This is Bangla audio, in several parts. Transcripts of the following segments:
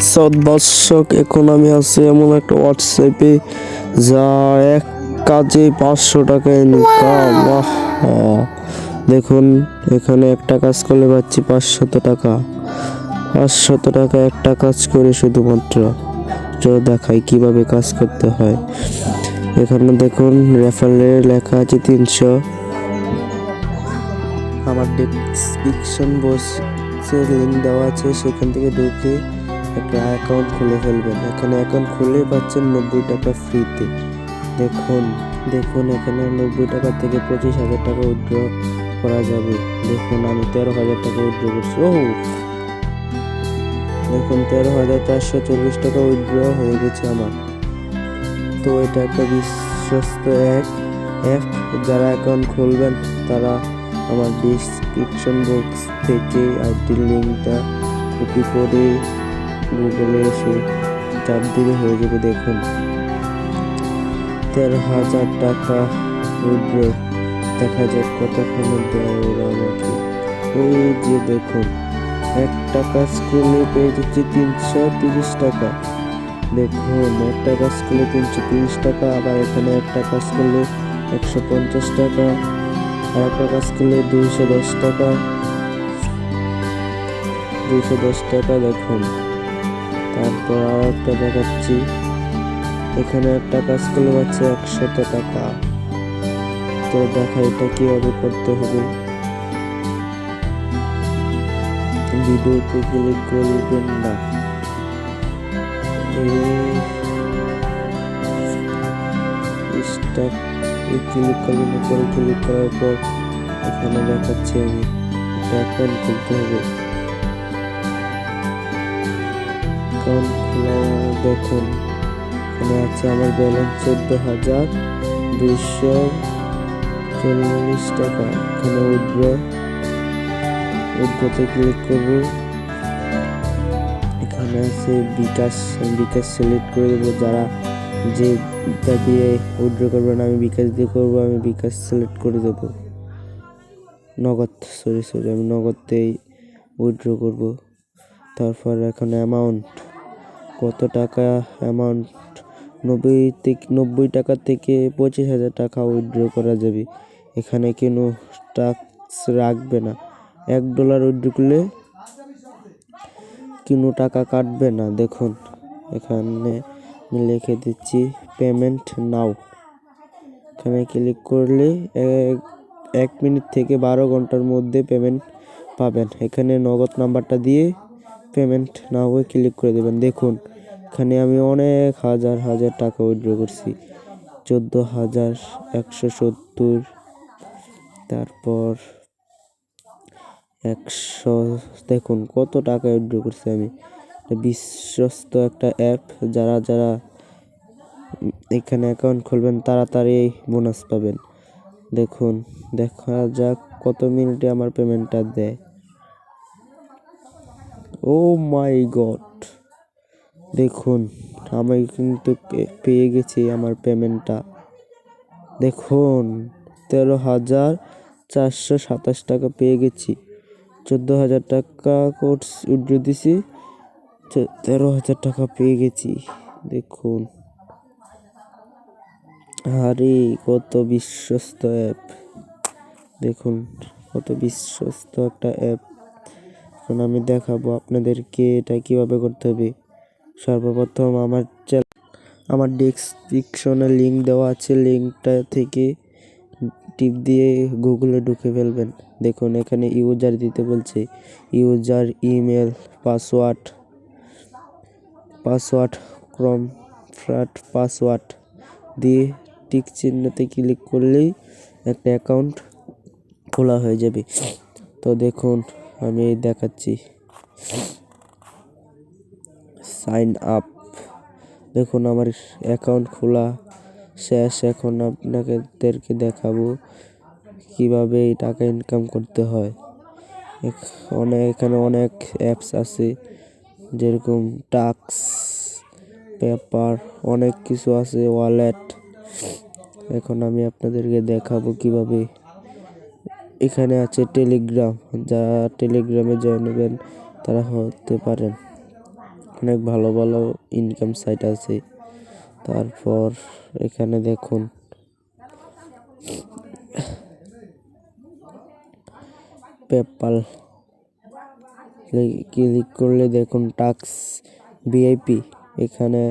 সদবাসক এখন আমি আছি এমন একটা হোয়াটসঅ্যাপে যা এক কাজে পাঁচশো টাকা ইনকাম দেখুন এখানে একটা কাজ করলে পাচ্ছি পাঁচশত টাকা। পাঁচশত টাকা একটা কাজ করে শুধুমাত্র। চলো দেখাই কীভাবে কাজ করতে হয়। এখানে দেখুন রেফারেলে লেখা আছে তিনশো। আমার ডেসক্রিপশন বক্সে লিঙ্ক দেওয়া আছে সেখান থেকে ঢুকে একটা অ্যাকাউন্ট খুলে ফেলবেন। এখানে অ্যাকাউন্ট খুলে পাচ্ছেন নব্বই টাকা ফ্রিতে দেখুন দেখুন, এখানে নব্বই টাকা থেকে পঁচিশ হাজার টাকা উইথড্র করা যাবে। দেখুন, আমি তেরো হাজার টাকা উইথড্র করছি। ও দেখুন, তেরো হাজার চারশো চল্লিশ টাকা উইথড্র হয়ে গেছে আমার। তো এটা একটা বিশ্বস্ত এক অ্যাপ যারা অ্যাকাউন্ট খুলবেন, তারা আমার ডিসক্রিপশন বক্স থেকে আইডির লিঙ্কটা কপি করে গুগলে এসে চাপ দিলে হয়ে যাবে দেখুন। তেরো হাজার টাকা উঠবে দেখা যাক কতক্ষণে দেয় ওরা আমাকে। ওই যে দেখুন, এক টাকা স্কুলে পেয়ে যাচ্ছি তিনশো তিরিশ টাকা। দেখুন, এক টাকা স্কুলে তিনশো তিরিশ টাকা, আবার এখানে এক টাকা স্কুলে একশো পঞ্চাশ টাকা, আর একটা কাজ করলে দুইশো দশ টাকা। দুইশো দশ টাকা দেখুন। তারপর আর একটা দেখাচ্ছি। এখানে একটা কাজ করলে পাচ্ছে একশত টাকা। তো দেখা, এটা কীভাবে করতে হবে? ভিডিওতে ক্লিক করবেন না। ক্লিক করবেন, উপরে ক্লিক করার পর এখানে দেখাচ্ছি আমি একটা অ্যাকাউন্ট খুলতে হবে। খোলা দেখুন, এখানে আছে আমার ব্যালেন্স চোদ্দ হাজার দুইশো চল্লিশ টাকা। এখানে উইথড্র উইথড্রতে ক্লিক করব। এখানে আছে বিকাশ বিকাশ সিলেক্ট করে দেবো। যারা যে দিয়ে উইথড্র করবেন আমি বিকাশ দিয়ে করব, আমি বিকাশ সিলেক্ট করে দেবো। নগদ সরি সরি আমি নগদতেই উইথড্র করব। তারপর এখানে অ্যামাউন্ট কত টাকা অ্যামাউন্ট নব্বই থেকে নব্বই টাকা থেকে পঁচিশ হাজার টাকা উইথড্র করা যাবে। এখানে কোনো ট্যাক্স রাখবে না। এক ডলার উইথড্র করলে কোনো টাকা কাটবে না। দেখুন, এখানে আমি লিখে দিচ্ছি পেমেন্ট নাও এখানে ক্লিক করলে এক মিনিট থেকে বারো ঘণ্টার মধ্যে পেমেন্ট পাবেন। এখানে নগদ নাম্বারটা দিয়ে পেমেন্ট নাও ক্লিক করে দেবেন। দেখুন, এখানে আমি অনেক হাজার হাজার টাকা উইথড্র করছি। চোদ্দ হাজার একশো সত্তর, তারপর একশো, দেখুন কত টাকা উইথড্র করছি আমি। বিশ্বস্ত একটা অ্যাপ যারা যারা এখানে অ্যাকাউন্ট খুলবেন তাড়াতাড়ি বোনাস পাবেন। দেখুন, দেখা যাক কত মিনিটে আমার পেমেন্টটা দেয়। Oh my God. দেখুন, আমি কিন্তু পেয়ে গেছি আমার পেমেন্টটা। দেখুন, তেরো হাজার চারশো সাতাশ টাকা পেয়ে গেছি। চোদ্দ হাজার টাকা কোর্স উইথড্র দিছি তেরো হাজার টাকা পেয়ে গেছি। দেখুন। আরে, কত বিশ্বস্ত অ্যাপ। দেখুন, কত বিশ্বস্ত একটা অ্যাপ। এখন আমি দেখাবো আপনাদেরকে এটা কীভাবে করতে হবে। সর্বপ্রথম আমার চ্যানেল আমার ডেসক্রিপশনে লিঙ্ক দেওয়া আছে। লিঙ্কটা থেকে টিপ দিয়ে গুগলে ঢুকে ফেলবেন। দেখুন, এখানে ইউজার দিতে বলছে ইউজার ইমেল পাসওয়ার্ড পাসওয়ার্ড ক্রম ফ্ল্যাট পাসওয়ার্ড দিয়ে টিক চিহ্নতে ক্লিক করলেই একটা অ্যাকাউন্ট খোলা হয়ে যাবে। তো দেখুন আমি দেখাচ্ছি। সাইন আপ দেখুন, আমার অ্যাকাউন্ট খোলা শেষ। এখন আপনাদেরকে দেখাবো কীভাবে এই টাকা ইনকাম করতে হয়। অনেক এখানে অনেক অ্যাপস আছে, যেরকম টাক্স পেপার অনেক কিছু আছে ওয়ালেট এখন আমি আপনাদেরকে দেখাবো কীভাবে এখানে আছে টেলিগ্রাম যারা টেলিগ্রামে জয়েন হবেন, তারা হতে পারেন। অনেক ভালো ভালো ইনকাম সাইট আছে। তারপর এখানে দেখুন। পেপাল ক্লিক করলে দেখুন টাক্স ভিআইপি এখানে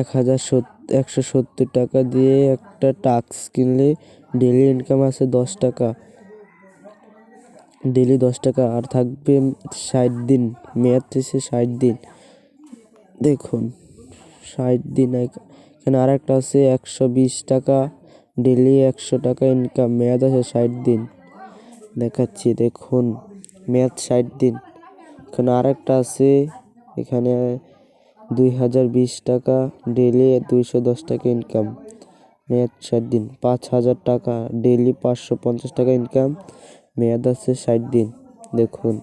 এক হাজার একশো সত্তর টাকা দিয়ে একটা টাক্স কিনলে ডেলি ইনকাম আছে দশ টাকা। ডেলি দশ টাকা, আর থাকবে ষাট দিন, মেয়াদ শেষে ষাট দিন। দেখুন, ষাট দিন এখানে আর একটা আছে, একশো বিশ টাকা ডেলি একশো টাকা ইনকাম, মেয়াদ আছে ষাট দিন। দেখাচ্ছি, দেখুন, মেয়াদ ষাট দিন। এখানে আর একটা আছে, এখানে দুই হাজার বিশ টাকা ডেলি দুইশো দশ টাকা ইনকাম মেয়াদ ষাট দিন, পাঁচ হাজার টাকা ডেলি পাঁচশো পঞ্চাশ টাকা ইনকাম মেয়াদ আছে ষাট দিন। দেখুন,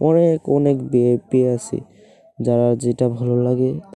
অনেক অনেক বিএপি আছে। যারা যেটা ভালো লাগে